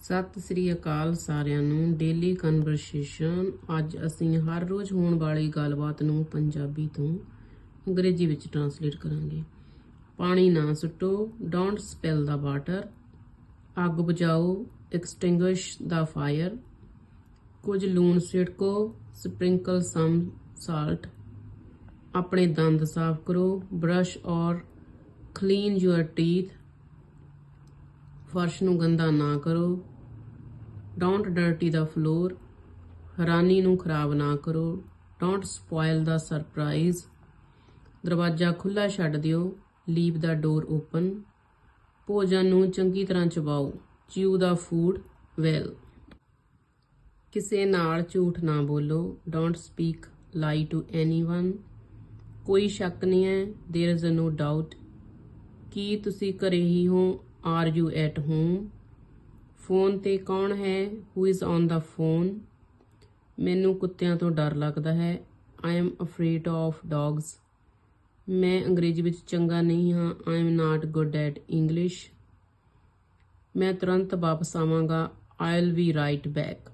ਸਤਿ ਸ੍ਰੀ ਅਕਾਲ ਸਾਰਿਆਂ ਨੂੰ। Daily conversation ਅੱਜ ਅਸੀਂ ਹਰ ਰੋਜ਼ ਹੋਣ ਵਾਲੀ ਗੱਲਬਾਤ ਨੂੰ ਪੰਜਾਬੀ ਤੋਂ ਅੰਗਰੇਜ਼ੀ ਵਿੱਚ ਟਰਾਂਸਲੇਟ ਕਰਾਂਗੇ। ਪਾਣੀ ਨਾ ਸੁੱਟੋ ਡੋਂਟ ਸਪਿਲ ਦਾ ਵਾਟਰ ਅੱਗ ਬੁਝਾਓ ਐਕਸਟਿੰਗੁਇਸ਼ ਦਾ ਫਾਇਰ ਕੁਝ ਲੂਣ ਛਿੜਕੋ ਸਪ੍ਰਿੰਕਲ ਸਮ ਸਾਲਟ ਆਪਣੇ ਦੰਦ ਸਾਫ਼ ਕਰੋ ਬ੍ਰਸ਼ ਔਰ ਕਲੀਨ ਯੂਅਰ ਟੀਥ ਫਰਸ਼ ਨੂੰ ਗੰਦਾ ਨਾ ਕਰੋ ਡੋਂਟ ਡਰਟੀ ਦਾ ਫਲੋਰ ਹੈਰਾਨੀ ਨੂੰ ਖਰਾਬ ਨਾ ਕਰੋ ਡੋਂਟ ਸਪੋਇਲ ਦਾ ਸਰਪ੍ਰਾਈਜ਼ ਦਰਵਾਜ਼ਾ ਖੁੱਲਾ ਛੱਡ ਦਿਓ ਲੀਵ ਦਾ ਡੋਰ ਓਪਨ ਭੋਜਨ ਨੂੰ ਚੰਗੀ ਤਰ੍ਹਾਂ ਚਬਾਓ ਚਿਊ ਦਾ ਫੂਡ ਵੈਲ ਕਿਸੇ ਨਾਲ ਝੂਠ ਨਾ ਬੋਲੋ don't speak lie to anyone ਕੋਈ ਸ਼ੱਕ ਨਹੀਂ ਹੈ देयर इज no ਡਾਊਟ ਕੀ ਤੁਸੀਂ ਘਰੇ ਹੀ ਹੋ Are you at home phone ਤੇ ਕੌਣ ਹੈ? Who is on the phone ਮੈਨੂੰ ਕੁੱਤਿਆਂ ਤੋਂ ਡਰ ਲੱਗਦਾ ਹੈ। I am afraid of dogs ਮੈਂ ਅੰਗਰੇਜ਼ੀ ਵਿੱਚ ਚੰਗਾ ਨਹੀਂ ਹਾਂ। I am not good at English ਮੈਂ ਤੁਰੰਤ ਵਾਪਸ ਆਵਾਂਗਾ। I will be right back